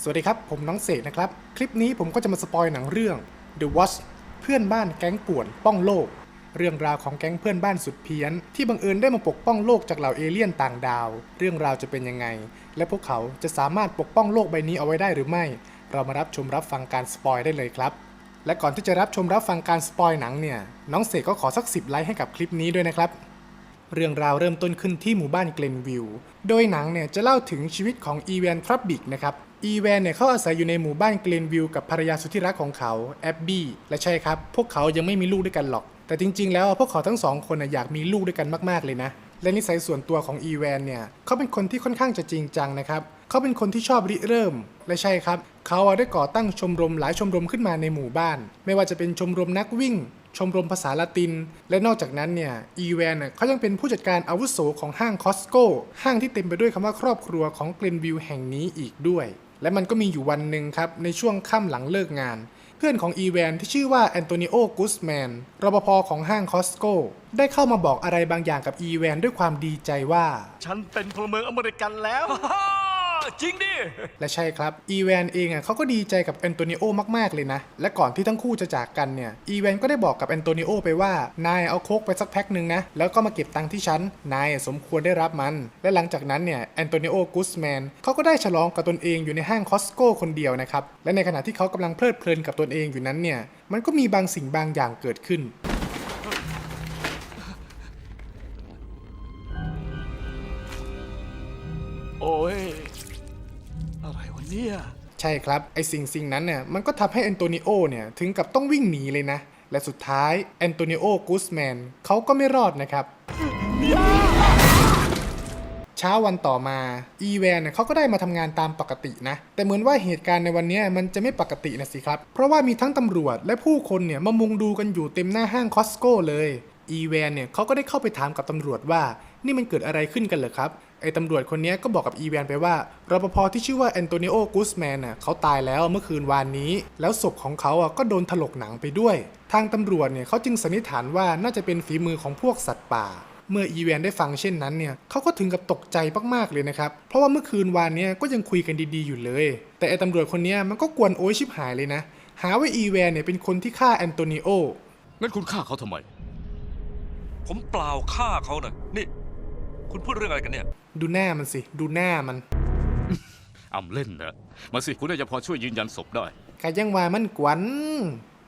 สวัสดีครับ ผมน้องเสกนะครับ คลิปนี้ผมก็จะมาสปอยหนังเรื่อง The Watch เพื่อนบ้านแก๊งป่วนป้องโลก เรื่องราวของแก๊งเพื่อนบ้านสุดเพี้ยน ที่บังเอิญได้มาปกป้องโลกจากเหล่าเอเลี่ยนต่างดาว เรื่องราวจะเป็นยังไง และพวกเขาจะสามารถปกป้องโลกใบนี้เอาไว้ได้หรือไม่ เรามารับชมรับฟังการสปอยได้เลยครับ และก่อนที่จะรับชมรับฟังการสปอยหนังเนี่ยน้องเสกก็ขอสักสิบไลค์ให้กับคลิปนี้ด้วยนะครับเรื่องราวเริ่มต้นขึ้นที่หมู่บ้านเกลนวิวโดยหนังเนี่ยจะเล่าถึงชีวิตของอีแวนทรัพบิกนะครับ อีแวนเนี่ยเขาอาศัยอยู่ในหมู่บ้านเกลนวิวกับภรรยาสุดที่รักของเขาแอบบี้และใช่ครับ พวกเขายังไม่มีลูกด้วยกันหรอก แต่จริง ๆ แล้วพวกเขาทั้งสองคนอยากมีลูกด้วยกันมากๆเลยนะและนิสัยส่วนตัวของอีแวนเนี่ยเขาเป็นคนที่ค่อนข้างจะจริงจังนะครับเขาเป็นคนที่ชอบริเริ่ม และใช่ครับ เขาได้ก่อตั้งชมรมหลายชมรมขึ้นมาในหมู่บ้าน ไม่ว่าจะเป็นชมรมนักวิ่ง ชมรมภาษาละติน และนอกจากนั้นเนี่ยอีแวนเขายังเป็นผู้จัดการอาวุโสของห้างคอสโก้ห้างที่เต็มไปด้วยคำว่าครอบครัวของเกรนวิวแห่งนี้อีกด้วย และมันก็มีอยู่วันหนึ่งครับ ในช่วงค่ำหลังเลิกงาน เพื่อนของอีแวนที่ชื่อว่าแอนโตนิโอกุสแมนรปภของห้างคอสโกได้เข้ามาบอกอะไรบางอย่างกับอีแวนด้วยความดีใจว่า ฉันเป็นพลเมืองอเมริกันแล้ว จริงดิ และใช่ครับ อีแวนเองอะเขาก็ดีใจกับแอนโตนิโอมาก ๆ เลยนะ และก่อนที่ทั้งคู่จะจากกันเนี่ย อีแวนก็ได้บอกกับแอนโตนิโอไปว่า นายเอาโคกไปสักแพ็คหนึ่งนะ แล้วก็มาเก็บตังค์ที่ฉัน นายสมควรได้รับมัน และหลังจากนั้นเนี่ย แอนโตนิโอกุสแมนเขาก็ได้ฉลองกับตนเองอยู่ในห้างคอสโก้คนเดียวนะครับ และในขณะที่เขากำลังเพลิดเพลินกับตนเองอยู่นั้นเนี่ย มันก็มีบางสิ่งบางอย่างเกิดขึ้นโอ้ยอะไรวะ เนี่ยใช่ครับ ไอสิ่งสิ่งนั้นเนี่ยมันก็ทำให้แอนโตนิโอเนี่ยถึงกับต้องวิ่งหนีเลยนะ และสุดท้ายแอนโตนิโอกูสแมนเขาก็ไม่รอดนะครับเช้าวันต่อมา อีแวนเนี่ยเขาก็ได้มาทำงานตามปกตินะ แต่เหมือนว่าเหตุการณ์ในวันนี้มันจะไม่ปกตินะสิครับ เพราะว่ามีทั้งตำรวจและผู้คนเนี่ยมามุงดูกันอยู่เต็มหน้าห้างคอสโก้เลย อีแวนเนี่ยเขาก็ได้เข้าไปถามกับตำรวจว่า นี่มันเกิดอะไรขึ้นกันเหรอครับ ไอ้ตำรวจคนนี้ก็บอกกับอีแวนไปว่ารปภที่ชื่อว่าแอนโตนิโอกุสแมนน่ะเขาตายแล้วเมื่อคืนวานนี้ แล้วศพของเขาอะก็โดนถลกหนังไปด้วย ทางตำรวจเนี่ยเขาจึงสันนิษฐานว่าน่าจะเป็นฝีมือของพวกสัตว์ป่าเมื่ออีแวนได้ฟังเช่นนั้นเนี่ยเขาก็ถึงกับตกใจมากๆเลยนะครับ เพราะว่าเมื่อคืนวานเนี้ยก็ยังคุยกันดีๆอยู่เลย แต่ไอ้ตำรวจคนนี้มันก็กวนโอยชิบหายเลยนะ หาว่าอีแวนเนี่ยเป็นคนที่ฆ่าแอนโตนิโองั้นคุณฆ่าเขาทำไม ผมเปล่าฆ่าเขานะนี่ คุณพูดเรื่องอะไรกันเนี่ย ดูหน้ามันสิ ดูหน้ามันอำเล่นนะมาสิคุณน่าจะพอช่วยยืนยันศพได้ กายังว่ามันกวน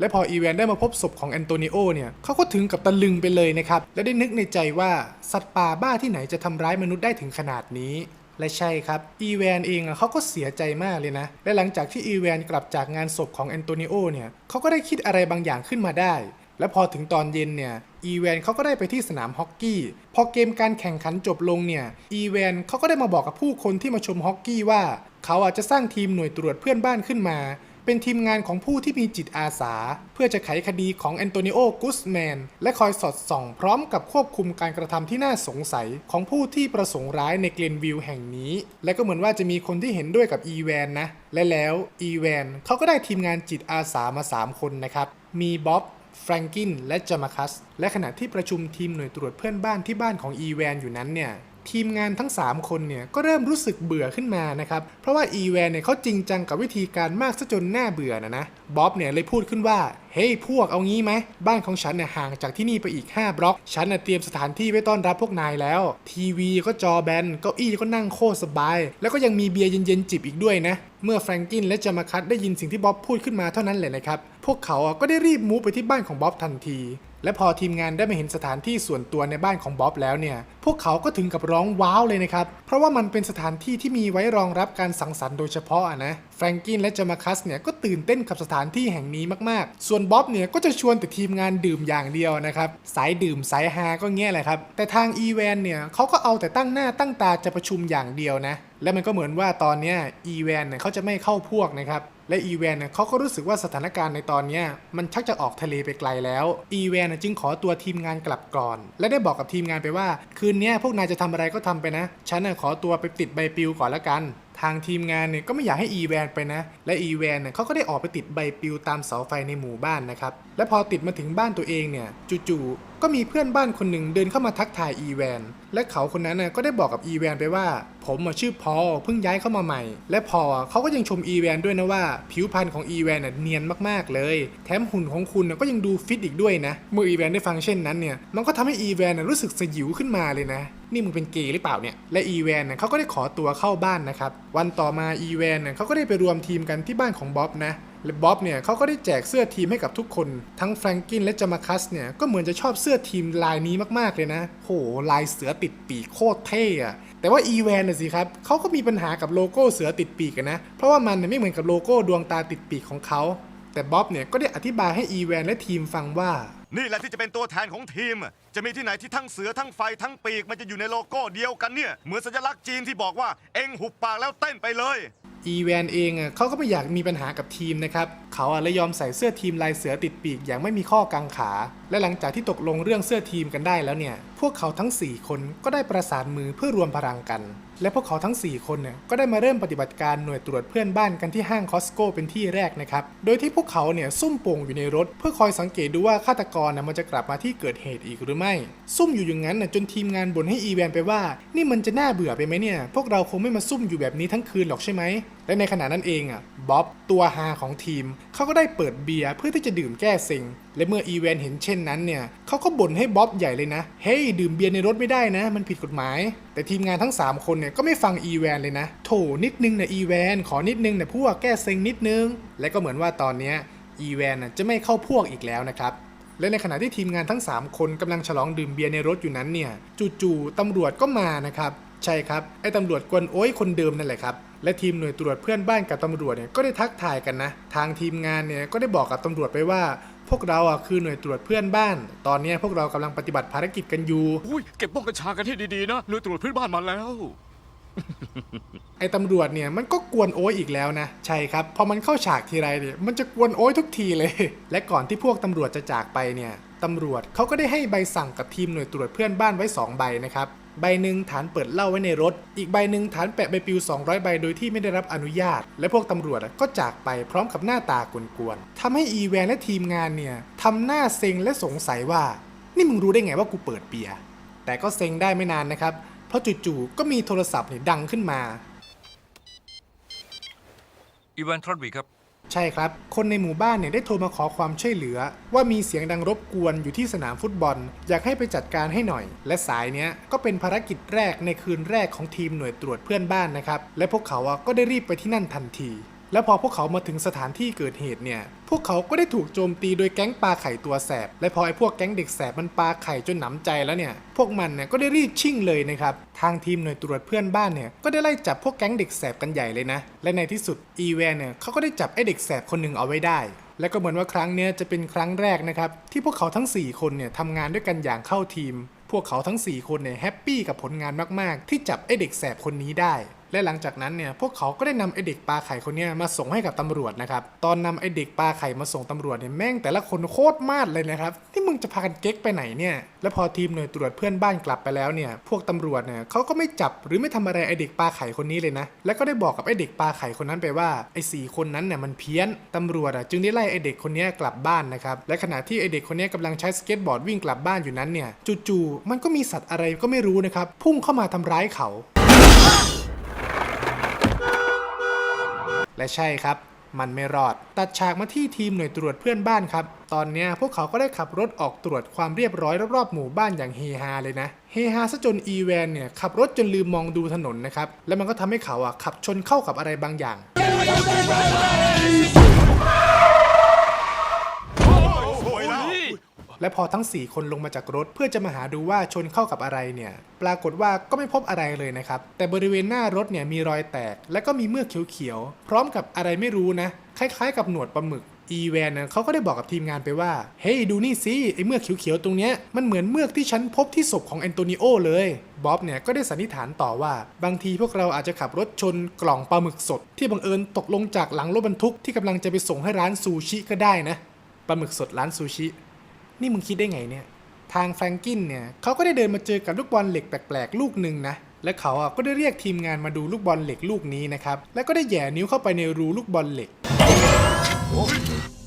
และพออีแวนได้มาพบศพของแอนโตนิโอเนี่ยเขาก็ถึงกับตะลึงไปเลยนะครับ และได้นึกในใจว่าสัตว์ป่าบ้าที่ไหนจะทำร้ายมนุษย์ได้ถึงขนาดนี้ และใช่ครับ อีแวนเองอะเขาก็เสียใจมากเลยนะ และหลังจากที่อีแวนกลับจากงานศพของแอนโตนิโอเนี่ยเขาก็ได้คิดอะไรบางอย่างขึ้นมาได้ และพอถึงตอนเย็นเนี่ยอีแวนเขาก็ได้ไปที่สนามฮอกกี้ พอเกมการแข่งขันจบลงเนี่ยอีแวนเขาก็ได้มาบอกกับผู้คนที่มาชมฮอกกี้ว่า เขาอาจจะสร้างทีมหน่วยตรวจเพื่อนบ้านขึ้นมา เป็นทีมงานของผู้ที่มีจิตอาสา เพื่อจะไขคดีของแอนโตนิโอกุสแมน และคอยสอดส่องพร้อมกับควบคุมการกระทำที่น่าสงสัยของผู้ที่ประสงค์ร้ายในเกรนวิลแห่งนี้ และก็เหมือนว่าจะมีคนที่เห็นด้วยกับอีแวนนะและแล้วอีแวนเขาก็ได้ทีมงานจิตอาสามา 3 คนนะครับมีบ๊อบ แฟรงกินและจามาคัส และขณะที่ประชุมทีมหน่วยตรวจเพื่อนบ้านที่บ้านของอีแวนอยู่นั้นเนี่ย ทีมงานทั้ง 3 คนเนี่ยก็เริ่มรู้สึกเบื่อขึ้นมานะครับ เพราะว่าอีแวนเนี่ยเขาจริงจังกับวิธีการมากซะจนน่าเบื่อนะนะบ๊อบเนี่ยเลยพูดขึ้นว่าเฮ้ยพวกเอางี้ไหมบ้านของฉันเนี่ยห่างจากที่นี่ไปอีก 5 บล็อก ฉันน่ะเตรียมสถานที่ไว้ต้อนรับพวกนายแล้ว ทีวีก็จอแบนเก้าอี้ก็นั่งโคตรสบาย แล้วก็ยังมีเบียร์เย็นๆจิบอีกด้วยนะ เมื่อแฟรงกินและจามาคัสได้ยินสิ่งที่บ๊อบพูดขึ้นมาเท่านั้นแหละนะครับ พวกเขาก็ได้รีบมูฟไปที่บ้านของบ๊อบทันที และพอทีมงานได้มาเห็นสถานที่ส่วนตัวในบ้านของบ๊อบแล้วเนี่ย พวกเขาก็ถึงกับร้องว้าวเลยนะครับ เพราะว่ามันเป็นสถานที่ที่มีไว้รองรับการสังสรรค์โดยเฉพาะนะ แฟรงกินและจามาคัสเนี่ยก็ตื่นเต้นกับสถานที่แห่งนี้มากๆ ส่วนบ๊อบเนี่ยก็จะชวนแต่ทีมงานดื่มอย่างเดียวนะครับ สายดื่มสายฮาก็เงี้ยแหละครับ แต่ทางอีแวนเนี่ยเขาก็เอาแต่ตั้งหน้าตั้งตาจะประชุมอย่างเดียวนะ และมันก็เหมือนว่าตอนเนี้ยอีแวนเนี่ยเขาจะไม่เข้าพวกนะครับ และอีแวนเนี่ยเขาก็รู้สึกว่าสถานการณ์ในตอนนี้มันชักจะออกทะเลไปไกลแล้ว อีแวนจึงขอตัวทีมงานกลับก่อน และได้บอกกับทีมงานไปว่า คืนนี้พวกนายจะทำอะไรก็ทำไปนะ ฉันขอตัวไปติดใบปลิวก่อนละกัน ทางทีมงานเนี่ยก็ไม่อยากให้อีแวนไปนะ และอีแวนเนี่ยเขาก็ได้ออกไปติดใบปลิวตามเสาไฟในหมู่บ้านนะครับ และพอติดมาถึงบ้านตัวเองเนี่ยจู่ๆก็มีเพื่อนบ้านคนหนึ่งเดินเข้ามาทักทายอีแวน และเขาคนนั้นน่ะก็ได้บอกกับอีแวนไปว่า ผมมาชื่อพอลเพิ่งย้ายเข้ามาใหม่ และพอลเขาก็ยังชมอีแวนด้วยนะว่า ผิวพรรณของอีแวนน่ะเนียนมากๆเลย แถมหุ่นของคุณก็ยังดูฟิตอีกด้วยนะ เมื่ออีแวนได้ฟังเช่นนั้นเนี่ยมันก็ทำให้อีแวนน่ะรู้สึกสยิวขึ้นมาเลยนะ นี่มึงเป็นเกย์หรือเปล่าเนี่ย และอีแวนน่ะเขาก็ได้ขอตัวเข้าบ้านนะครับ วันต่อมาอีแวนน่ะเขาก็ได้ไปรวมทีมกันที่บ้านของบ๊อบนะและบ๊อบเนี่ยเขาก็ได้แจกเสื้อทีมให้กับทุกคน ทั้งแฟรงกินและจามาคัสเนี่ยก็เหมือนจะชอบเสื้อทีมลายนี้มากๆเลยนะ โหลายเสือติดปีกโคตรเท่อะแต่ว่าอีแวนน่ะสิครับเขาก็มีปัญหากับโลโก้เสือติดปีกนะ เพราะว่ามันเนี่ยไม่เหมือนกับโลโก้ดวงตาติดปีกของเขา แต่บ๊อบเนี่ยก็ได้อธิบายให้อีแวนและทีมฟังว่า นี่แหละที่จะเป็นตัวแทนของทีม จะมีที่ไหนที่ทั้งเสือทั้งไฟทั้งปีก มันจะอยู่ในโลโก้เดียวกันเนี่ย เหมือนสัญลักษณ์จีนที่บอกว่าเอ็งหุบปากแล้วเต้นไปเลย อีแวนเองอะเขาก็ไม่อยากมีปัญหากับทีมนะครับ เขาอะเลยยอมใส่เสื้อทีมลายเสือติดปีกอย่างไม่มีข้อกังขาและหลังจากที่ตกลงเรื่องเสื้อทีมกันได้แล้วเนี่ย พวกเขาทั้ง 4 คนก็ได้ประสานมือเพื่อรวมพลังกัน และพวกเขาทั้ง 4 คนเนี่ยก็ได้มาเริ่มปฏิบัติการหน่วยตรวจเพื่อนบ้านกันที่ห้างคอสโกเป็นที่แรกนะครับ โดยที่พวกเขาเนี่ยซุ่มโป่งอยู่ในรถ เพื่อคอยสังเกตดูว่าฆาตกรน่ะมันจะกลับมาที่เกิดเหตุอีกหรือไม่ ซุ่มอยู่อย่างนั้นน่ะจนทีมงานบ่นให้อีแวนไปว่า นี่มันจะน่าเบื่อไปไหมเนี่ย พวกเราคงไม่มาซุ่มอยู่แบบนี้ทั้งคืนหรอกใช่ไหม และในขณะนั้นเองอะบ๊อบตัวฮาของทีมเขาก็ได้เปิดเบียร์เพื่อที่จะดื่มแก้เซ็งและเมื่ออีแวนเห็นเช่นนั้นเนี่ยเขาก็บ่นให้บ๊อบใหญ่เลยนะ เฮ้ย ดื่มเบียร์ในรถไม่ได้นะ มันผิดกฎหมาย แต่ทีมงานทั้ง 3 คนเนี่ยก็ไม่ฟังอีแวนเลยนะ โถนิดนึงนะอีแวน ขอนิดนึงนะพวกแก้เซ็งนิดนึง และก็เหมือนว่าตอนนี้อีแวนจะไม่เข้าพวกอีกแล้วนะครับและในขณะที่ทีมงานทั้ง 3 คนกำลังฉลองดื่มเบียร์ในรถอยู่นั้นเนี่ย จู่ๆตำรวจก็มานะครับ ใช่ครับ ไอ้ตำรวจกวนโอ้ยคนเดิมนั่นแหละครับ และทีมหน่วยตรวจเพื่อนบ้านกับตำรวจเนี่ยก็ได้ทักทายกันนะ ทางทีมงานเนี่ยก็ได้บอกกับตำรวจไปว่า พวกเราอะคือหน่วยตรวจเพื่อนบ้าน ตอนเนี้ยพวกเรากำลังปฏิบัติภารกิจกันอยู่ อุ้ยเก็บบ้องกัญชากันให้ดีๆนะหน่วยตรวจพื้นบ้านมาแล้ว ไอ้ตำรวจเนี่ยมันก็กวนโอ้ยอีกแล้วนะ ใช่ครับ พอมันเข้าฉากทีไรเนี่ยมันจะกวนโอ้ยทุกทีเลย และก่อนที่พวกตำรวจจะจากไปเนี่ยตำรวจเขาก็ได้ให้ใบสั่งกับทีมหน่วยตรวจเพื่อนบ้านไว้ 2 ใบนะครับ ใบหนึ่งฐานเปิดเหล้าไว้ในรถ อีกใบหนึ่งฐานแปะใบปลิว 200 ใบโดยที่ไม่ได้รับอนุญาต และพวกตำรวจก็จากไปพร้อมกับหน้าตากวนๆทำให้อีแวนและทีมงานเนี่ยทำหน้าเซ็งและสงสัยว่า นี่มึงรู้ได้ไงว่ากูเปิดเบียร์แต่ก็เซ็งได้ไม่นานนะครับ เพราะจู่ๆก็มีโทรศัพท์เนี่ยดังขึ้นมาอีแวนทรอนวีครับ ช่ครับ คนในหมู่บ้านเนี่ยได้โทรมาขอความช่วยเหลือ ว่ามีเสียงดังรบกวนอยู่ที่สนามฟุตบอล อยากให้ไปจัดการให้หน่อย และสายเนี้ยก็เป็นภารกิจแรกในคืนแรกของทีมหน่วยตรวจเพื่อนบ้านนะครับและพวกเขาก็ได้รีบไปที่นั่นทันที แล้วพอพวกเขามาถึงสถานที่เกิดเหตุเนี่ย พวกเขาก็ได้ถูกโจมตีโดยแก๊งปลาไข่ตัวแสบ และพอไอ้พวกแก๊งเด็กแสบมันปลาไข่จนหนำใจแล้วเนี่ย พวกมันเนี่ยก็ได้รีบชิ่งเลยนะครับ ทางทีมหน่วยตรวจเพื่อนบ้านเนี่ย ก็ได้ไล่จับพวกแก๊งเด็กแสบกันใหญ่เลยนะ และในที่สุดอีแวนเนี่ยเขาก็ได้จับไอ้เด็กแสบคนหนึ่งเอาไว้ได้ และก็เหมือนว่าครั้งนี้จะเป็นครั้งแรกนะครับที่พวกเขาทั้ง 4 คนเนี่ยทำงานด้วยกันอย่างเข้าทีม พวกเขาทั้ง 4 คนเนี่ยแฮปปี้กับผลงานมากๆ ที่จับไอ้เด็กแสบคนนี้ได้ และหลังจากนั้นเนี่ยพวกเขาก็ได้นำไอเด็กปลาไข่คนนี้มาส่งให้กับตำรวจนะครับตอนนำไอเด็กปลาไข่มาส่งตำรวจเนี่ยแม่งแต่ละคนโคตรมาดเลยนะครับที่มึงจะพากันเก๊กไปไหนเนี่ยและพอทีมหน่วยตรวจเพื่อนบ้านกลับไปแล้วเนี่ยพวกตำรวจเนี่ยเขาก็ไม่จับหรือไม่ทำอะไรไอเด็กปลาไข่คนนี้เลยนะ แล้วก็ได้บอกกับไอเด็กปลาไข่คนนั้นไปว่าไอสี่คนนั้นเนี่ยมันเพี้ยนตำรวจอะจึงได้ไล่ไอเด็กคนนี้กลับบ้านนะครับและขณะที่ไอเด็กคนนี้ยกำลังใช้สเก็ตบอร์ดวิ่งกลับบ้านอยู่นั้นเนี่ยจู่ๆมันก็มีสัตว์อะไรก็ไม่รู้นะครับพุ่งเข้ามาทำร้ายเขา และใช่ครับมันไม่รอด ตัดฉากมาที่ทีมหน่วยตรวจเพื่อนบ้านครับ ตอนนี้พวกเขาก็ได้ขับรถออกตรวจความเรียบร้อยรอบๆหมู่บ้านอย่างเฮฮาเลยนะเฮฮาซะจนอีแวนเนี่ยขับรถจนลืมมองดูถนนนะครับ แล้วมันก็ทำให้เขาอะขับชนเข้ากับอะไรบางอย่าง และพอทั้ง 4 คนลงมาจากรถ เพื่อจะมาหาดูว่าชนเข้ากับอะไรเนี่ย ปรากฏว่าก็ไม่พบอะไรเลยนะครับ แต่บริเวณหน้ารถเนี่ยมีรอยแตก และก็มีเมือกเขียวๆ พร้อมกับอะไรไม่รู้นะ คล้ายๆ กับหนวดปลาหมึกอีแวนนะเขาก็ได้บอกกับทีมงานไปว่า เฮ้ยดูนี่สิไอเมือกเขียวๆตรงเนี้ยมันเหมือนเมือกที่ฉันพบที่ศพของแอนโตนิโอเลยบ๊อบเนี่ยก็ได้สันนิษฐานต่อว่า บางทีพวกเราอาจจะขับรถชนกล่องปลาหมึกสด ที่บังเอิญตกลงจากหลังรถบรรทุกที่กำลังจะไปส่งให้ร้านซูชิก็ได้นะปลาหมึกสดร้านซูชิ นี่มึงคิดได้ไงเนี่ย ทางแฟรงกินเนี่ยเขาก็ได้เดินมาเจอกับลูกบอลเหล็กแปลกๆ ลูกหนึ่งนะ และเขาอะก็ได้เรียกทีมงานมาดูลูกบอลเหล็กลูกนี้นะครับ และก็ได้แหย่นิ้วเข้าไปในรูลูกบอลเหล็ก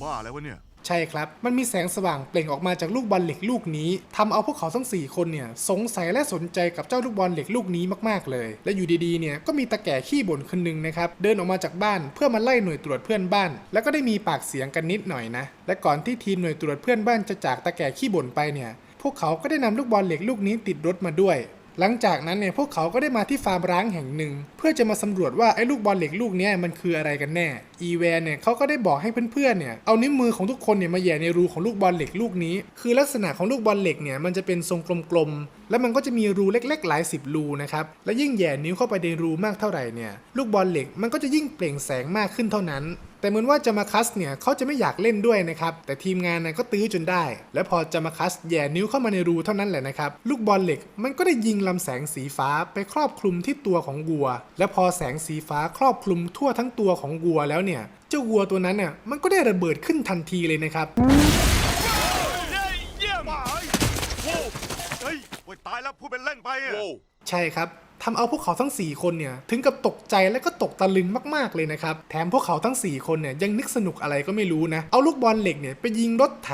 บ้าแล้ววะเนี่ย ใช่ครับ มันมีแสงสว่างเปล่งออกมาจากลูกบอลเหล็กลูกนี้ทำเอาพวกเขาทั้ง 4 คนเนี่ยสงสัยและสนใจกับเจ้าลูกบอลเหล็กลูกนี้มากๆเลย และอยู่ดีๆเนี่ยก็มีตาแก่ขี้บ่นคนหนึงนะครับเดินออกมาจากบ้านเพื่อมาไล่หน่วยตรวจเพื่อนบ้าน แล้วก็ได้มีปากเสียงกันนิดหน่อยนะและก่อนที่ทีมหน่วยตรวจเพื่อนบ้านจะจากตาแก่ขี้บ่นไปเนี่ยพวกเขาก็ได้นำลูกบอลเหล็กลูกนี้ติดรถมาด้วย หลังจากนั้นเนี่ยพวกเขาก็ได้มาที่ฟาร์มร้างแห่งหนึ่ง เพื่อจะมาสำรวจว่าไอ้ลูกบอลเหล็กลูกนี้มันคืออะไรกันแน่ อีแวนเนี่ยเขาก็ได้บอกให้เพื่อนๆเนี่ยเอานิ้วมือของทุกคนเนี่ยมาแย่ในรูของลูกบอลเหล็กลูกนี้ คือลักษณะของลูกบอลเหล็กเนี่ยมันจะเป็นทรงกลมๆ แล้วมันก็จะมีรูเล็กๆ หลายสิบรูนะครับ และยิ่งแย่นิ้วเข้าไปในรูมากเท่าไหร่เนี่ยลูกบอลเหล็กมันก็จะยิ่งเปล่งแสงมากขึ้นเท่านั้น แต่เหมือนว่าจะมาคัสเนี่ยเขาจะไม่อยากเล่นด้วยนะครับ แต่ทีมงานน่ะก็ตื้อจนได้ และพอจะมาคัสแหย่นิ้วเข้ามาในรูเท่านั้นแหละนะครับ ลูกบอลเหล็กมันก็ได้ยิงลำแสงสีฟ้าไปครอบคลุมที่ตัวของวัว และพอแสงสีฟ้าครอบคลุมทั่วทั้งตัวของวัวแล้วเนี่ย เจ้าวัวตัวนั้นน่ะมันก็ได้ระเบิดขึ้นทันทีเลยนะครับเยี่ยมบ้าเฮ้ยโว้วเฮ้ยโอ้ยตายแล้วพูดเป็นเล่นไปอะ ใช่ครับทำเอาพวกเขาทั้ง 4 คนเนี่ยถึงกับตกใจและก็ตกตะลึงมากๆเลยนะครับ แถมพวกเขาทั้ง 4 คนเนี่ยยังนึกสนุกอะไรก็ไม่รู้นะ เอาลูกบอลเหล็กเนี่ยไปยิงรถไถ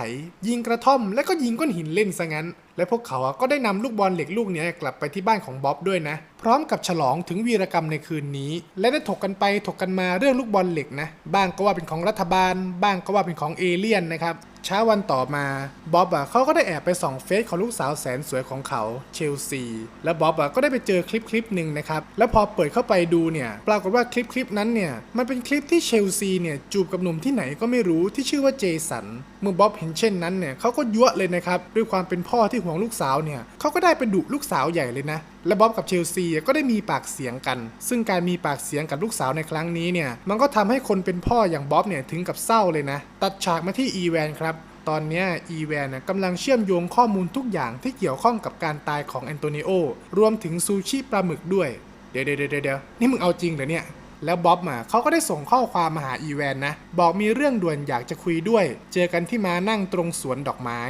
ยิงกระท่อม และก็ยิงก้อนหินเล่นซะงั้น และพวกเขาอะก็ได้นำลูกบอลเหล็กลูกเนี้ยกลับไปที่บ้านของบ๊อบด้วยนะ พร้อมกับฉลองถึงวีรกรรมในคืนนี้ และได้ถกกันไปถกกันมาเรื่องลูกบอลเหล็กนะ บ้างก็ว่าเป็นของรัฐบาล บ้างก็ว่าเป็นของเอเลี่ยนนะครับเช้าวันต่อมาบ๊อบอะเขาก็ได้แอบไปส่องเฟซของลูกสาวแสนสวยของเขาเชลซี และบ๊อบอะก็ได้ได้ไปเจอคลิปคลิปหนึ่งนะครับ แล้วพอเปิดเข้าไปดูเนี่ย ปรากฏว่าคลิปคลิปนั้นเนี่ย มันเป็นคลิปที่เชลซีเนี่ยจูบกับหนุ่มที่ไหนก็ไม่รู้ที่ชื่อว่าเจสัน เมื่อบ๊อบเห็นเช่นนั้นเนี่ยเขาก็ยั่วเลยนะครับ ด้วยความเป็นพ่อที่ห่วงลูกสาวเนี่ยเขาก็ได้ไปดุลูกสาวใหญ่เลยนะและบ๊อบกับเชลซีก็ได้มีปากเสียงกัน ซึ่งการมีปากเสียงกับลูกสาวในครั้งนี้เนี่ย มันก็ทำให้คนเป็นพ่ออย่างบ๊อบเนี่ยถึงกับเศร้าเลยนะ ตัดฉากมาที่อีแวนครับ ตอนนี้อีแวนกำลังเชื่อมโยงข้อมูลทุกอย่างที่เกี่ยวข้องกับการตายของแอนโตนิโอ รวมถึงซูชิปลาหมึกด้วย เดี๋ยวเดี๋ยวเดี๋ยวนี่มึงเอาจริงเหรอเนี่ย แล้วบ๊อบอะเขาก็ได้ส่งข้อความมาหาอีแวนนะ บอกมีเรื่องด่วนอยากจะคุยด้วย เจอกันที่มานั่งตรงสวนดอกไม้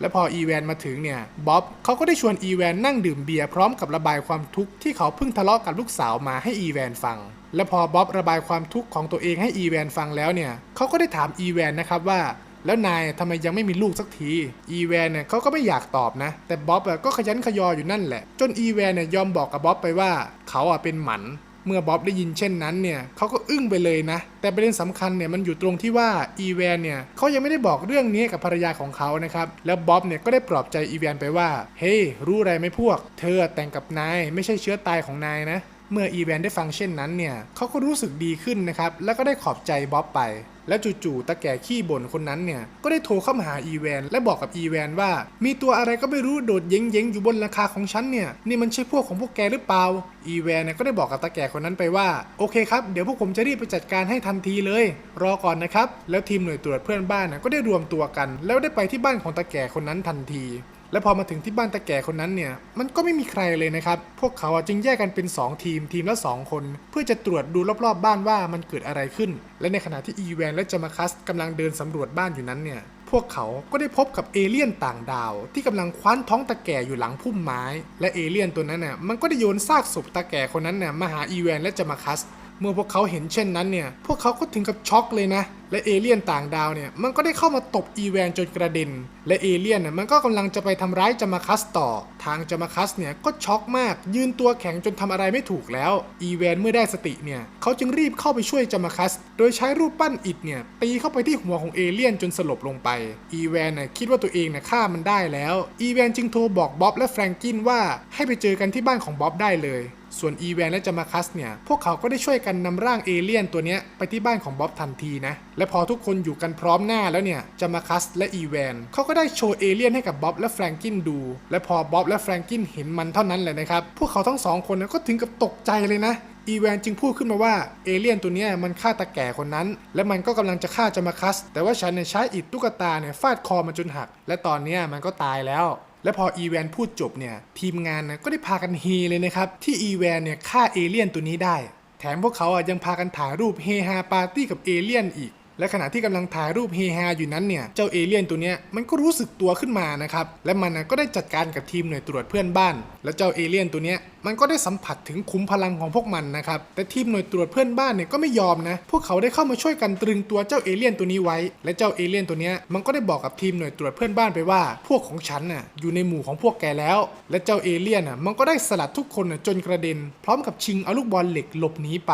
และพออีแวนมาถึงเนี่ยบ๊อบเขาก็ได้ชวนอีแวนนั่งดื่มเบียร์พร้อมกับระบายความทุกข์ที่เขาเพิ่งทะเลาะกับลูกสาวมาให้อีแวนฟัง และพอบ๊อบระบายความทุกข์ของตัวเองให้อีแวนฟังแล้วเนี่ยเขาก็ได้ถามอีแวนนะครับว่า แล้วนายทำไมยังไม่มีลูกสักที อีแวนเนี่ยเขาก็ไม่อยากตอบนะ แต่บ๊อบก็ขยันขยออยู่นั่นแหละ จนอีแวนเนี่ยยอมบอกกับบ๊อบไปว่า เขาอะเป็นหมันเมื่อบ๊อบได้ยินเช่นนั้นเนี่ยเขาก็อึ้งไปเลยนะ แต่ประเด็นสำคัญเนี่ยมันอยู่ตรงที่ว่าอีแวนเนี่ยเขายังไม่ได้บอกเรื่องนี้กับภรรยาของเขานะครับ แล้วบ๊อบเนี่ยก็ได้ปลอบใจอีแวนไปว่า เฮ้ hey, รู้อะไรไหมพวก เธอแต่งกับนายไม่ใช่เชื้อตายของนายนะ เมื่ออีแวนได้ฟังเช่นนั้นเนี่ยเขาก็รู้สึกดีขึ้นนะครับ แล้วก็ได้ขอบใจบ๊อบไป แล้วจู่ๆตาแก่ขี้บ่นคนนั้นเนี่ย ก็ได้โทรเข้ามาหาอีแวน และบอกกับอีแวนว่า มีตัวอะไรก็ไม่รู้โดดเย้งๆอยู่บนราคาของฉันเนี่ย นี่มันใช่พวกของพวกแกหรือเปล่า อีแวนเนี่ยก็ได้บอกกับตาแก่คนนั้นไปว่า โอเคครับ เดี๋ยวพวกผมจะรีบไปจัดการให้ทันทีเลย รอก่อนนะครับ แล้วทีมหน่วยตรวจเพื่อนบ้านน่ะก็ได้รวมตัวกัน แล้วได้ไปที่บ้านของตาแก่คนนั้นทันที และพอมาถึงที่บ้านตาแก่คนนั้นเนี่ย มันก็ไม่มีใครเลยนะครับ พวกเขาจึงแยกกันเป็น 2 ทีมทีมละ 2 คน เพื่อจะตรวจดูรอบๆ บ้านว่ามันเกิดอะไรขึ้น และในขณะที่อีแวนและจามาคัสกำลังเดินสำรวจบ้านอยู่นั้นเนี่ย พวกเขาก็ได้พบกับเอเลี่ยนต่างดาว ที่กำลังคว้านท้องตาแก่อยู่หลังพุ่มไม้ และเอเลี่ยนตัวนั้นน่ะมันก็ได้โยนซากศพตาแก่คนนั้นน่ะมาหาอีแวนและจามาคัส เมื่อพวกเขาเห็นเช่นนั้นเนี่ย พวกเขาก็ถึงกับช็อกเลยนะ และเอเลี่ยนต่างดาวเนี่ย มันก็ได้เข้ามาตบอีแวนจนกระเด็น และเอเลี่ยนเนี่ยมันก็กำลังจะไปทำร้ายจามาคัสต่อ ทางจามาคัสเนี่ยก็ช็อกมาก ยืนตัวแข็งจนทำอะไรไม่ถูกแล้ว อีแวนเมื่อได้สติเนี่ย เขาจึงรีบเข้าไปช่วยจามาคัส โดยใช้รูปปั้นอิฐเนี่ยตีเข้าไปที่หัวของเอเลี่ยนจนสลบลงไป อีแวนน่ะคิดว่าตัวเองน่ะฆ่ามันได้แล้ว อีแวนจึงโทรบอกบ๊อบและแฟรงกินว่าให้ไปเจอกันที่บ้านของบ๊อบได้เลย ส่วนอีแวนและจามาคัสเนี่ย พวกเขาก็ได้ช่วยกันนำร่างเอเลี่ยนตัวนี้ไปที่บ้านของบ๊อบทันทีนะ และพอทุกคนอยู่กันพร้อมหน้าแล้วเนี่ยจามาคัสและอีแวนเขาก็ได้โชว์เอเลี่ยนให้กับบ๊อบและแฟรงกินดู และพอบ๊อบและแฟรงกินเห็นมันเท่านั้นแหละนะครับ พวกเขาทั้งสองคนก็ถึงกับตกใจเลยนะอีแวนจึงพูดขึ้นมาว่าเอเลี่ยนตัวนี้มันฆ่าตาแก่คนนั้น และมันก็กำลังจะฆ่าจามาคัส แต่ว่าฉันเนี่ยใช้อิฐตุ๊กตาเนี่ยฟาดคอมันจนหัก และตอนนี้มันก็ตายแล้ว และพออีแวนพูดจบเนี่ยทีมงานนะก็ได้พากันเฮเลยนะครับที่อีแวนเนี่ยฆ่าเอเลี่ยนตัวนี้ได้ แถมพวกเขาอะยังพากันถ่ายรูปเฮฮาปาร์ตี้กับเอเลี่ยนอีก และขณะที่กำลังถ่ายรูปเฮฮาอยู่นั้นเนี่ย เจ้าเอเลี่ยนตัวเนี้ยมันก็รู้สึกตัวขึ้นมานะครับ และมันก็ได้จัดการกับทีมหน่วยตรวจเพื่อนบ้าน และเจ้าเอเลี่ยนตัวเนี้ยมันก็ได้สัมผัสถึงขุมพลังของพวกมันนะครับ แต่ทีมหน่วยตรวจเพื่อนบ้านเนี่ยก็ไม่ยอมนะ พวกเขาได้เข้ามาช่วยกันตรึงตัวเจ้าเอเลี่ยนตัวนี้ไว้ และเจ้าเอเลี่ยนตัวเนี้ยมันก็ได้บอกกับทีมหน่วยตรวจเพื่อนบ้านไปว่า พวกของฉันน่ะอยู่ในหมู่ของพวกแกแล้ว และเจ้าเอเลี่ยนน่ะมันก็ได้สลัดทุกคนน่ะจนกระเด็น พร้อมกับชิงเอาลูกบอลเหล็กหลบหนีไป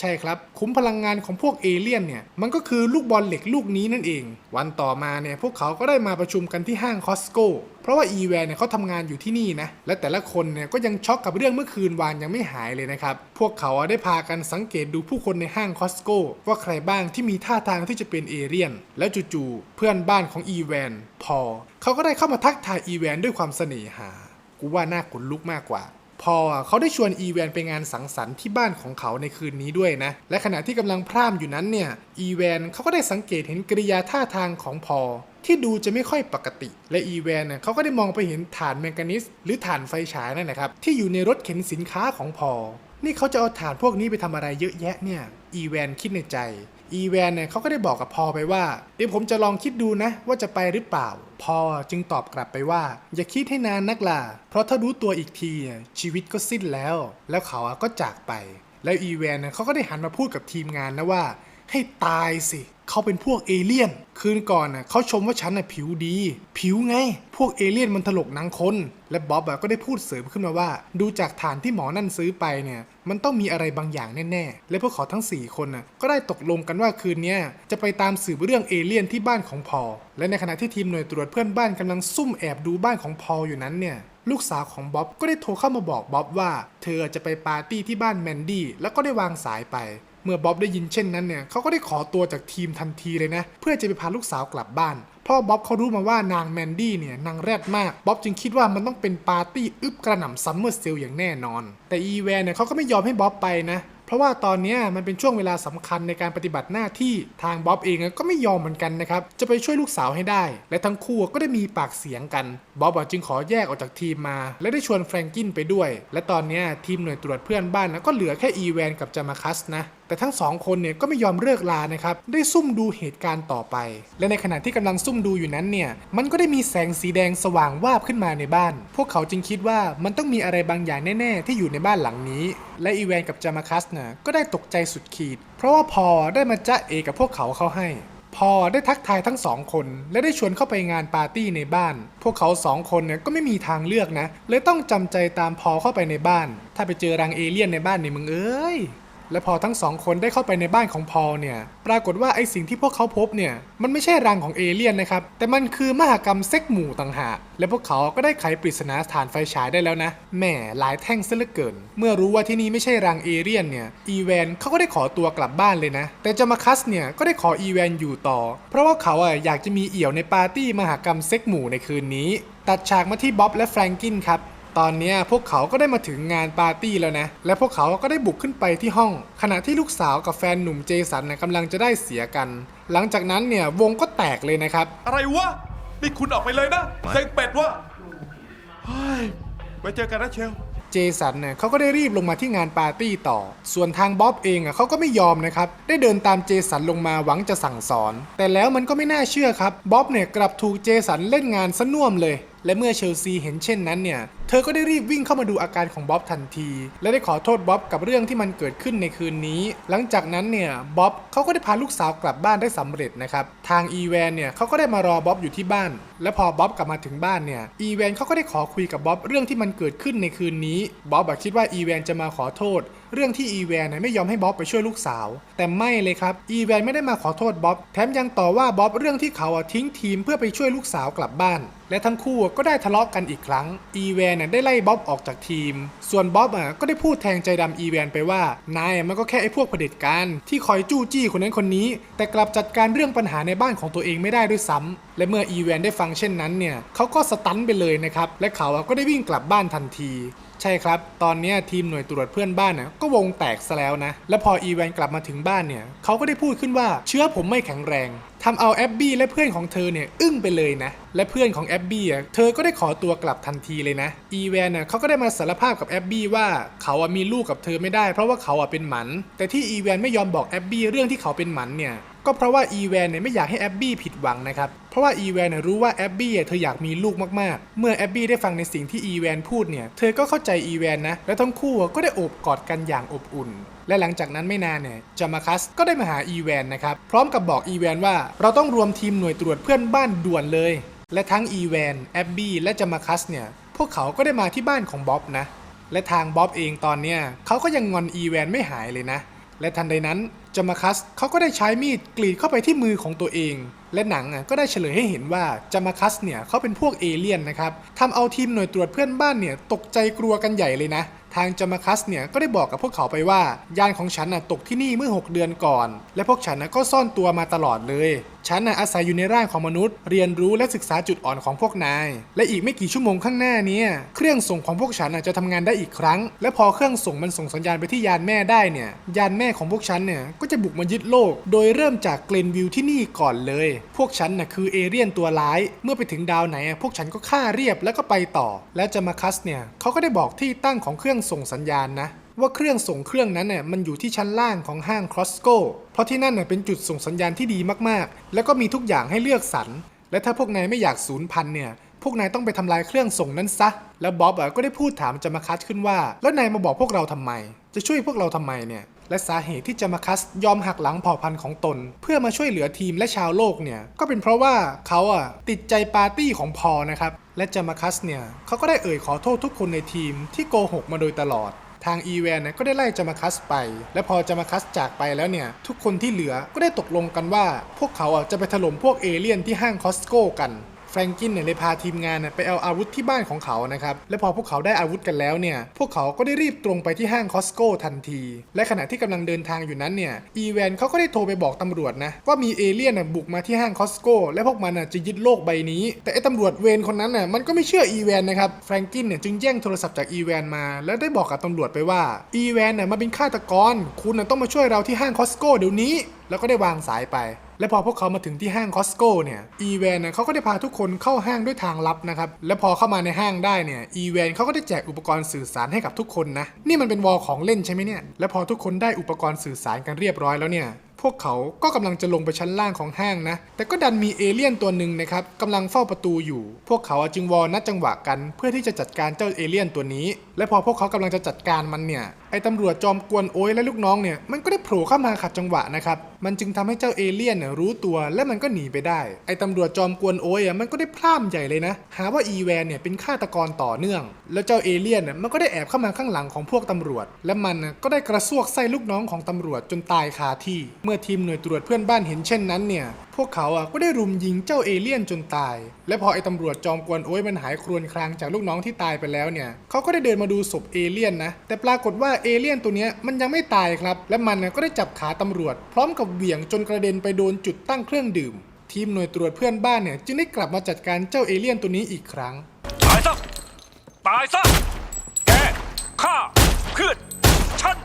ใช่ครับ คุ้มพลังงานของพวกเอเลี่ยนเนี่ย มันก็คือลูกบอลเหล็กลูกนี้นั่นเอง วันต่อมาเนี่ย พวกเขาก็ได้มาประชุมกันที่ห้างคอสโกเพราะว่าอีแวนเนี่ยเขาทำงานอยู่ที่นี่นะ และแต่ละคนเนี่ยก็ยังช็อกกับเรื่องเมื่อคืนวานยังไม่หายเลยนะครับ พวกเขาได้พากันสังเกตดูผู้คนในห้างคอสโกว่าใครบ้างที่มีท่าทางที่จะเป็นเอเลี่ยน แล้วจู่ๆเพื่อนบ้านของอีแวนพอเขาก็ได้เข้ามาทักทายอีแวนด้วยความเสน่หา กูว่าน่าขนลุกมากกว่า พอเขาได้ชวนอีแวนไปงานสังสรรค์ที่บ้านของเขาในคืนนี้ด้วยนะ และขณะที่กำลังพร่ำอยู่นั้นเนี่ย อีแวนเขาก็ได้สังเกตเห็นกริยาท่าทางของพอที่ดูจะไม่ค่อยปกติ และอีแวนเนี่ยเขาก็ได้มองไปเห็นฐานแมงกานิส หรือฐานไฟฉายนั่นนะครับ ที่อยู่ในรถเข็นสินค้าของพอ นี่เขาจะเอาฐานพวกนี้ไปทำอะไรเยอะแยะเนี่ย อีแวนคิดในใจ อีแวนเนี่ยเขาก็ได้บอกกับพอไปว่าเดี๋ยวผมจะลองคิดดูนะ ว่าจะไปหรือเปล่า พอจึงตอบกลับไปว่า อย่าคิดให้นานนักล่ะ เพราะถ้ารู้ตัวอีกทีอะชีวิตก็สิ้นแล้ว แล้วเขาก็จากไป แล้วอีแวนเนี่ยเขาก็ได้หันมาพูดกับทีมงานนะว่า ให้ตายสิเขาเป็นพวกเอเลี่ยน คืนก่อนน่ะเขาชมว่าฉันน่ะผิวดี ผิวไง พวกเอเลี่ยนมันถลกหนังคน และบ๊อบก็ได้พูดเสริมขึ้นมาว่า ดูจากฐานที่หมอนั่นซื้อไปเนี่ย มันต้องมีอะไรบางอย่างแน่ๆ และพวกเขาทั้ง 4 คนน่ะก็ได้ตกลงกันว่าคืนนี้จะไปตามสืบเรื่องเอเลี่ยนที่บ้านของพอลและในขณะที่ทีมหน่วยตรวจเพื่อนบ้านกำลังซุ่มแอบดูบ้านของพอลอยู่นั้นเนี่ยลูกสาวของบ๊อบก็ได้โทรเข้ามาบอกบ๊อบว่า เธอจะไปปาร์ตี้ที่บ้านแมนดี้แล้วก็ได้วางสายไป เมื่อบ๊อบได้ยินเช่นนั้นเนี่ยเขาก็ได้ขอตัวจากทีมทันทีเลยนะ เพื่อจะไปพาลูกสาวกลับบ้าน พ่อบ๊อบเขารู้มาว่านางแมนดี้เนี่ยนางแรดมากบ๊อบจึงคิดว่ามันต้องเป็นปาร์ตี้อึบกระหน่ำซัมเมอร์เซลอย่างแน่นอน แต่อีแวนเนี่ยเขาก็ไม่ยอมให้บ๊อบไปนะเพราะว่าตอนนี้มันเป็นช่วงเวลาสำคัญในการปฏิบัติหน้าที่ทางบ๊อบเองก็ไม่ยอมเหมือนกันนะครับ จะไปช่วยลูกสาวให้ได้ และทั้งคู่ก็ได้มีปากเสียงกัน บ๊อบจึงขอแยกออกจากทีมมา และได้ชวนแฟรงกินไปด้วย และตอนนี้ทีมหน่วยตรวจเพื่อนบ้านนะก็เหลือแค่อีแวนกับจามาคัสนะแต่ทั้งสองคนเนี่ยก็ไม่ยอมเลิกลานะครับ ได้ซุ่มดูเหตุการณ์ต่อไป และในขณะที่กำลังซุ่มดูอยู่นั้นเนี่ย มันก็ได้มีแสงสีแดงสว่างวาบขึ้นมาในบ้าน พวกเขาจึงคิดว่ามันต้องมีอะไรบางอย่างแน่ ๆ ที่อยู่ในบ้านหลังนี้ และอีแวนกับจามาคัสนี่ยก็ได้ตกใจสุดขีด เพราะว่าพอได้มาจ้าเอกับพวกเขาเข้าให้ พอได้ทักทายทั้งสองคน และได้ชวนเข้าไปงานปาร์ตี้ในบ้าน พวกเขาสองคนเนี่ยก็ไม่มีทางเลือกนะเลยต้องจำใจตามพอเข้าไปในบ้าน ถ้าไปเจอรังเอเลี่ยนในบ้านนี่มึงเอ้ย และพอทั้งสองคนได้เข้าไปในบ้านของพอลเนี่ย ปรากฏว่าไอสิ่งที่พวกเขาพบเนี่ย มันไม่ใช่รังของเอเลี่ยนนะครับ แต่มันคือมหากรรมเซ็กหมู่ต่างหาก และพวกเขาก็ได้ไขปริศนาฐานไฟฉายได้แล้วนะ แหม่หลายแท่งซะเหลือเกิน เมื่อรู้ว่าที่นี่ไม่ใช่รังเอเลี่ยนเนี่ย อีแวนเขาก็ได้ขอตัวกลับบ้านเลยนะ แต่จามาคัสเนี่ย ก็ได้ขออีแวนอยู่ต่อ เพราะว่าเขาอะอยากจะมีเอี่ยวในปาร์ตี้มหากรรมเซ็กหมู่ในคืนนี้ ตัดฉากมาที่บ๊อบและแฟรงกินครับ ตอนเนี้ยพวกเขาก็ได้มาถึงงานปาร์ตี้แล้วนะ และพวกเขาก็ได้บุกขึ้นไปที่ห้อง ขณะที่ลูกสาวกับแฟนหนุ่มเจสันนะกำลังจะได้เสียกัน หลังจากนั้นเนี่ยวงก็แตกเลยนะครับ อะไรวะ นี่คุณออกไปเลยนะเซ็งเป็ดวะเฮ้ยไว้เจอกันนะเชลเจสันเนี่ยเขาก็ได้รีบลงมาที่งานปาร์ตี้ต่อ ส่วนทางบ๊อบเองอะเขาก็ไม่ยอมนะครับ ได้เดินตามเจสันลงมาหวังจะสั่งสอน แต่แล้วมันก็ไม่น่าเชื่อครับ บ๊อบเนี่ยกลับถูกเจสันเล่นงานซะน่วมเลย และเมื่อเชลซีเห็นเช่นนั้นเนี่ย เธอก็ได้รีบวิ่งเข้ามาดูอาการของบ๊อบทันที และได้ขอโทษบ๊อบกับเรื่องที่มันเกิดขึ้นในคืนนี้ หลังจากนั้นเนี่ยบ๊อบเขาก็ได้พาลูกสาวกลับบ้านได้สำเร็จนะครับ ทางอีแวนเนี่ยเขาก็ได้มารอบ๊อบอยู่ที่บ้าน และพอบ๊อบกลับมาถึงบ้านเนี่ยอีแวนเขาก็ได้ขอคุยกับบ๊อบเรื่องที่มันเกิดขึ้นในคืนนี้บ๊อบคิดว่าอีแวนจะมาขอโทษ เรื่องที่อีแวนไม่ยอมให้บ๊อบไปช่วยลูกสาว แต่ไม่เลยครับอีแวนไม่ได้มาขอโทษบ๊อบแถมยังต่อว่าบ๊อบเรื่องที่เขาทิ้งทีมเพื่อไปช่วยลูกสาวกลับบ้าน และทั้งคู่ก็ได้ทะเลาะกันอีกครั้ง อีแวนได้ไล่บ๊อบออกจากทีม ส่วนบ๊อบอะก็ได้พูดแทงใจดำอีแวนไปว่านายมันก็แค่ไอ้พวกเผด็จการที่คอยจู้จี้คนนั้นคนนี้ แต่กลับจัดการเรื่องปัญหาในบ้านของตัวเองไม่ได้ด้วยซ้ำและเมื่ออีแวนได้ฟังเช่นนั้นเนี่ยเขาก็สตันไปเลยนะครับและเขาก็ได้วิ่งกลับบ้านทันทีใช่ครับ ตอนนี้ทีมหน่วยตรวจเพื่อนบ้านนะก็วงแตกซะแล้วนะ และพออีแวนกลับมาถึงบ้านเนี่ยเขาก็ได้พูดขึ้นว่าเชื้อผมไม่แข็งแรง ทำเอาแอบบี้และเพื่อนของเธอเนี่ยอึ้งไปเลยนะ และเพื่อนของแอบบี้อะเธอก็ได้ขอตัวกลับทันทีเลยนะ อีแวนน่ะเขาก็ได้มาสารภาพกับแอบบี้ว่าเขาอะมีลูกกับเธอไม่ได้เพราะว่าเขาอะเป็นหมัน แต่ที่อีแวนไม่ยอมบอกแอบบี้เรื่องที่เขาเป็นหมันเนี่ยก็เพราะว่าอีแวนเนี่ยไม่อยากให้แอบบี้ผิดหวังนะครับ เพราะว่าอีแวนเนี่ยรู้ว่าแอบบี้เธออยากมีลูกมากๆ เมื่อแอบบี้ได้ฟังในสิ่งที่อีแวนพูดเนี่ย เธอก็เข้าใจอีแวนนะ และทั้งคู่ก็ได้โอบกอดกันอย่างอบอุ่น และหลังจากนั้นไม่นานเนี่ยจามาคัสก็ได้มาหาอีแวนนะครับ พร้อมกับบอกอีแวนว่าเราต้องรวมทีมหน่วยตรวจเพื่อนบ้านด่วนเลย และทั้งอีแวนแอบบี้และจามาคัสเนี่ยพวกเขาก็ได้มาที่บ้านของบ๊อบนะ และทางบ๊อบเองตอนเนี้ยเขาก็ยังงอนอีแวนไม่หายเลยนะ และทันใดนั้นจามาคัสเขาก็ได้ใช้มีดกรีดเข้าไปที่มือของตัวเอง และหนังอะก็ได้เฉลยให้เห็นว่าจามาคัสเนี่ยเขาเป็นพวกเอเลี่ยนนะครับทำเอาทีมหน่วยตรวจเพื่อนบ้านเนี่ยตกใจกลัวกันใหญ่เลยนะ ทางจามาคัสเนี่ยก็ได้บอกกับพวกเขาไปว่ายานของฉันน่ะตกที่นี่เมื่อ 6 เดือนก่อน และพวกฉันน่ะก็ซ่อนตัวมาตลอดเลยฉันน่ะอาศัยอยู่ในร่างของมนุษย์ เรียนรู้และศึกษาจุดอ่อนของพวกนาย และอีกไม่กี่ชั่วโมงข้างหน้านี้เครื่องส่งของพวกฉันน่ะจะทำงานได้อีกครั้ง และพอเครื่องส่งมันส่งสัญญาณไปที่ยานแม่ได้เนี่ยยานแม่ของพวกฉันเนี่ยก็จะบุกมายึดโลก โดยเริ่มจากเกรนวิวที่นี่ก่อนเลย พวกฉันน่ะคือเอเลี่ยนตัวร้าย เมื่อไปถึงดาวไหน พวกฉันก็ฆ่าเรียบแล้วก็ไปต่อ และจะมาคัสเนี่ยเขาก็ได้บอกที่ตั้งของเครื่องส่งสัญญาณนะ ว่าเครื่องส่งเครื่องนั้นเนี่ยมันอยู่ที่ชั้นล่างของห้างครอสโกเพราะที่นั่นเนี่ยเป็นจุดส่งสัญญาณที่ดีมากๆ แล้วก็มีทุกอย่างให้เลือกสรร และถ้าพวกนายไม่อยากสูญพันธุ์เนี่ยพวกนายต้องไปทำลายเครื่องส่งนั้นซะ แล้วบ๊อบอะก็ได้พูดถามจามาคัสขึ้นว่า แล้วนายมาบอกพวกเราทำไม จะช่วยพวกเราทำไมเนี่ย และสาเหตุที่จามาคัสยอมหักหลังเผ่าพันธุ์ของตน เพื่อมาช่วยเหลือทีมและชาวโลกเนี่ย ก็เป็นเพราะว่าเขาอะติดใจปาร์ตี้ของพอนะครับ และจามาคัสเนี่ยเขาก็ได้เอ่ยขอโทษทุกคนในทีมที่โกหกมาโดยตลอด ทางอีแวนเนี่ยก็ได้ไล่จามาคัสไป และพอจามาคัสจากไปแล้วเนี่ย ทุกคนที่เหลือก็ได้ตกลงกันว่า พวกเขาอะจะไปถล่มพวกเอเลี่ยนที่ห้างคอสโก้กัน แฟรงกินเนี่ยเลยพาทีมงานน่ะไปเอาอาวุธที่บ้านของเขานะครับ และพอพวกเขาได้อาวุธกันแล้วเนี่ย พวกเขาก็ได้รีบตรงไปที่ห้างคอสโก้ทันที และขณะที่กำลังเดินทางอยู่นั้นเนี่ย อีแวนเขาก็ได้โทรไปบอกตำรวจนะว่ามีเอเลี่ยนน่ะบุกมาที่ห้างคอสโก้และพวกมันน่ะจะยึดโลกใบนี้ แต่ไอ้ตำรวจเวรคนนั้นน่ะมันก็ไม่เชื่ออีแวนนะครับ แฟรงกินเนี่ยจึงแย่งโทรศัพท์จากอีแวนมา แล้วได้บอกกับตำรวจไปว่าอีแวนน่ะมาเป็นฆาตกร คุณน่ะต้องมาช่วยเราที่ห้างคอสโก้เดี๋ยวนี้ แล้วก็ได้วางสายไป และพอพวกเขามาถึงที่ห้างคอสโก้เนี่ยอีแวนเนี่ยเขาก็ได้พาทุกคนเข้าห้างด้วยทางลับนะครับและพอเข้ามาในห้างได้เนี่ยอีแวนเขาก็ได้แจกอุปกรณ์สื่อสารให้กับทุกคนนะนี่มันเป็นวอลของเล่นใช่ไหมเนี่ยและพอทุกคนได้อุปกรณ์สื่อสารกันเรียบร้อยแล้วเนี่ยพวกเขาก็กำลังจะลงไปชั้นล่างของห้างนะ แต่ก็ดันมีเอเลี่ยนตัวหนึ่งนะครับกำลังเฝ้าประตูอยู่ พวกเขาจึงวอลนัดจังหวะกัน เพื่อที่จะจัดการเจ้าเอเลี่ยนตัวนี้ และพอพวกเขากำลังจะจัดการมันเนี่ย ไอ้ตำรวจจอมกวนโอยและลูกน้องเนี่ยมันก็ได้โผล่เข้ามาขัดจังหวะนะครับ มันจึงทำให้เจ้าเอเลี่ยนเนี่ยรู้ตัวและมันก็หนีไปได้ ไอ้ตำรวจจอมกวนโอยอะมันก็ได้พร่ำใหญ่เลยนะ หาว่าอีแวนเนี่ยเป็นฆาตกรต่อเนื่อง แล้วเจ้าเอเลี่ยนเนี่ยมันก็ได้แอบเข้ามาข้างหลังของพวกตำรวจ และมันก็ได้กระซวกไส้ลูกน้องของตำรวจจนตายคาที่ เมื่อทีมหน่วยตรวจเพื่อนบ้านเห็นเช่นนั้นเนี่ยพวกเขาอะก็ได้รุมยิงเจ้าเอเลี่ยนจนตาย และพอไอ้ตำรวจจอมกวนโอ้ยมันหายครวญครางจากลูกน้องที่ตายไปแล้วเนี่ยเขาก็ได้เดินมาดูศพเอเลี่ยนนะแต่ปรากฏว่าเอเลี่ยนตัวเนี้ยมันยังไม่ตายครับ และมันน่ะก็ได้จับขาตำรวจ พร้อมกับเหวี่ยงจนกระเด็นไปโดนจุดตั้งเครื่องดื่ม ทีมหน่วยตรวจเพื่อนบ้านเนี่ยจึงได้กลับมาจัดการเจ้าเอเลี่ยนตัวนี้อีกครั้ง ตายซะ ตายซะ แกข้าเพื่อนฉัน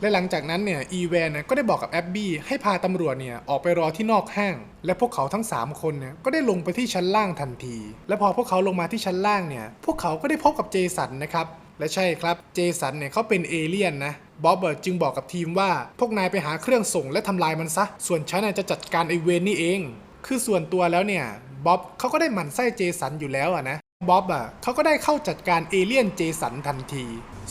และหลังจากนั้นเนี่ยอีแวนเนี่ยก็ได้บอกกับแอบบี้ให้พาตำรวจเนี่ยออกไปรอที่นอกห้าง และพวกเขาทั้ง 3 คนเนี่ยก็ได้ลงไปที่ชั้นล่างทันที และพอพวกเขาลงมาที่ชั้นล่างเนี่ยพวกเขาก็ได้พบกับเจสันนะครับ และใช่ครับเจสันเนี่ยเขาเป็นเอเลี่ยนนะบ๊อบเบิร์ดจึงบอกกับทีมว่า พวกนายไปหาเครื่องส่งและทำลายมันซะ ส่วนฉันจะจัดการไอเวนนี่เอง คือส่วนตัวแล้วเนี่ยบ๊อบเขาก็ได้หมั่นไส้เจสันอยู่แล้วอะนะบ๊อบอะเขาก็ได้เข้าจัดการเอเลี่ยนเจสันทันที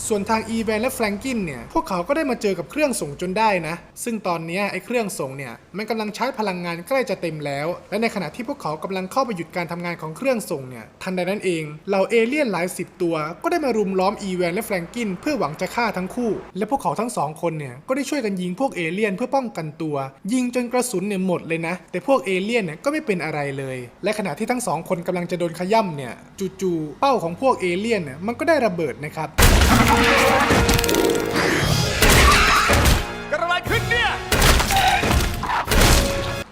ส่วนทางอีแวนและแฟรงกินเนี่ย พวกเขาก็ได้มาเจอกับเครื่องส่งจนได้นะ ซึ่งตอนนี้ไอ้เครื่องส่งเนี่ย มันกำลังใช้พลังงานใกล้จะเต็มแล้ว และในขณะที่พวกเขากำลังเข้าไปหยุดการทำงานของเครื่องส่งเนี่ย ทันใดนั้นเองเหล่าเอเลี่ยนหลายสิบตัว ก็ได้มารุมล้อมอีแวนและแฟรงกินเพื่อหวังจะฆ่าทั้งคู่ และพวกเขาทั้งสองคนเนี่ยก็ได้ช่วยกันยิงพวกเอเลี่ยนเพื่อป้องกันตัว ยิงจนกระสุนเนี่ยหมดเลยนะ แต่พวกเอเลี่ยนเนี่ยก็ไม่เป็นอะไรเลย และขณะที่ทั้งสองคนกำลังจะโดนขย่ำเนี่ยจู่ๆเป้าของพวกเอเลี่ยนเนี่ยมันก็ได้ระเบิดนะครับเกิดอะไรขึ้นเนี่ย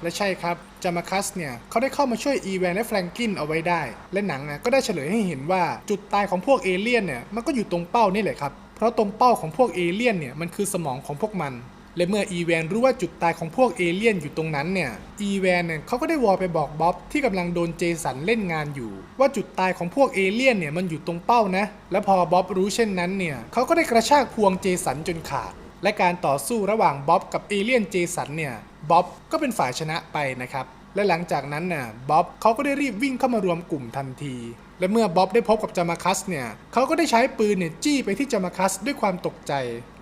และใช่ครับ จามาคัสเนี่ยเขาได้เข้ามาช่วยอีแวนและแฟรงกินเอาไว้ได้ และหนังนะก็ได้เฉลยให้เห็นว่าจุดตายของพวกเอเลี่ยนเนี่ยมันก็อยู่ตรงเป้านี่แหละครับ เพราะตรงเป้าของพวกเอเลี่ยนเนี่ยมันคือสมองของพวกมัน และเมื่ออีแวนรู้ว่าจุดตายของพวกเอเลี่ยนอยู่ตรงนั้นเนี่ยอีแวนเนี่ยเขาก็ได้วอลไปบอกบ๊อบที่กำลังโดนเจสันเล่นงานอยู่ ว่าจุดตายของพวกเอเลี่ยนเนี่ยมันอยู่ตรงเป้านะ และพอบ๊อบรู้เช่นนั้นเนี่ยเขาก็ได้กระชากพวงเจสันจนขาด และการต่อสู้ระหว่างบ๊อบกับเอเลียนเจสันเนี่ยบ๊อบก็เป็นฝ่ายชนะไปนะครับและหลังจากนั้นน่ะบ๊อบเขาก็ได้รีบวิ่งเข้ามารวมกลุ่มทันที และเมื่อบ๊อบได้พบกับจามาคัสเนี่ยเขาก็ได้ใช้ปืนเนี่ยจี้ไปที่จามาคัสด้วยความตกใจ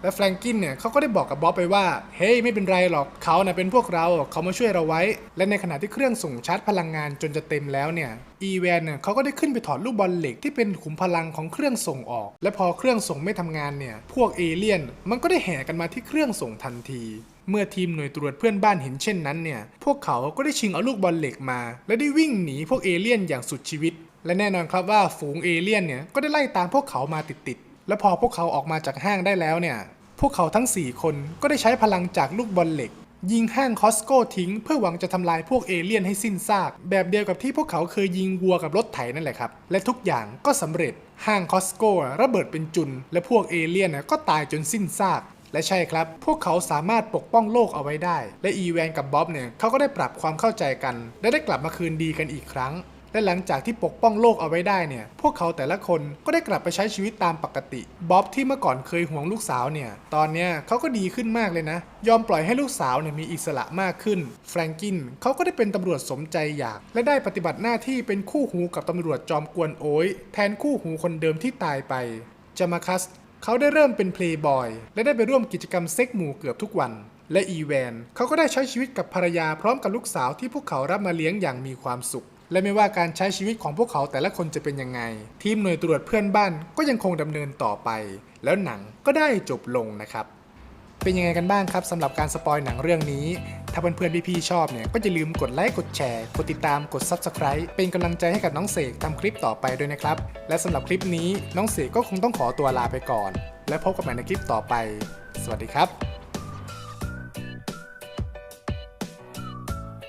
และแฟรงกินเนี่ยเขาก็ได้บอกกับบ๊อบไปว่า เฮ้ยไม่เป็นไรหรอกเขาเน่ะเป็นพวกเราเขามาช่วยเราไว้ และในขณะที่เครื่องส่งชาร์จพลังงานจนจะเต็มแล้วเนี่ยอีแวนเนี่ยเขาก็ได้ขึ้นไปถอดลูกบอลเหล็กที่เป็นขุมพลังของเครื่องส่งออก และพอเครื่องส่งไม่ทำงานเนี่ยพวกเอเลี่ยนมันก็ได้แห่กันมาที่เครื่องส่งทันทีเมื่อทีมหน่วยตรวจเพื่อนบ้านเห็นเช่นนั้นเนี่ย พวกเขาก็ได้ชิงเอาลูกบอลเหล็กมา และได้วิ่งหนีพวกเอเลี่ยนอย่างสุดชีวิต และแน่นอนครับว่าฝูงเอเลี่ยนเนี่ยก็ได้ไล่ตามพวกเขามาติดๆ และพอพวกเขาออกมาจากห้างได้แล้วเนี่ย พวกเขาทั้ง 4 คนก็ได้ใช้พลังจากลูกบอลเหล็ก ยิงห้างคอสโก้ทิ้ง เพื่อหวังจะทำลายพวกเอเลี่ยนให้สิ้นซาก แบบเดียวกับที่พวกเขาเคยยิงวัวกับรถไถนั่นแหละครับ และทุกอย่างก็สำเร็จห้างคอสโก้ระเบิดเป็นจุน และพวกเอเลี่ยนก็ตายจนสิ้นซากและใช่ครับ พวกเขาสามารถปกป้องโลกเอาไว้ได้ และอีแวนกับบ๊อบเนี่ยเขาก็ได้ปรับความเข้าใจกัน และได้กลับมาคืนดีกันอีกครั้ง และหลังจากที่ปกป้องโลกเอาไว้ได้เนี่ย พวกเขาแต่ละคนก็ได้กลับไปใช้ชีวิตตามปกติบ๊อบที่เมื่อก่อนเคยห่วงลูกสาวเนี่ย ตอนเนี้ยเขาก็ดีขึ้นมากเลยนะ ยอมปล่อยให้ลูกสาวเนี่ยมีอิสระมากขึ้น แฟรงกินเขาก็ได้เป็นตำรวจสมใจอยาก และได้ปฏิบัติหน้าที่เป็นคู่หูกับตำรวจจอมกวนโอยแทนคู่หูคนเดิมที่ตายไปจามาคัสเขาได้เริ่มเป็นเพลย์บอยและได้ไปร่วมกิจกรรมเซ็กหมู่เกือบทุกวันและอีแวนเขาก็ได้ใช้ชีวิตกับภรรยาพร้อมกับลูกสาวที่พวกเขารับมาเลี้ยงอย่างมีความสุข และไม่ว่าการใช้ชีวิตของพวกเขาแต่ละคนจะเป็นยังไง ทีมหน่วยตรวจเพื่อนบ้านก็ยังคงดำเนินต่อไป แล้วหนังก็ได้จบลงนะครับ เป็นยังไงกันบ้างครับสำหรับการสปอยหนังเรื่องนี้ ถ้าเพื่อนๆพี่ๆชอบเนี่ยก็อย่าลืมกดไลค์กดแชร์กดติดตามกด Subscribe เป็นกำลังใจให้กับน้องเสกทำคลิปต่อไปด้วยนะครับ และสำหรับคลิปนี้น้องเสกก็คงต้องขอตัวลาไปก่อน และพบกันใหม่ในคลิปต่อไป สวัสดีครับ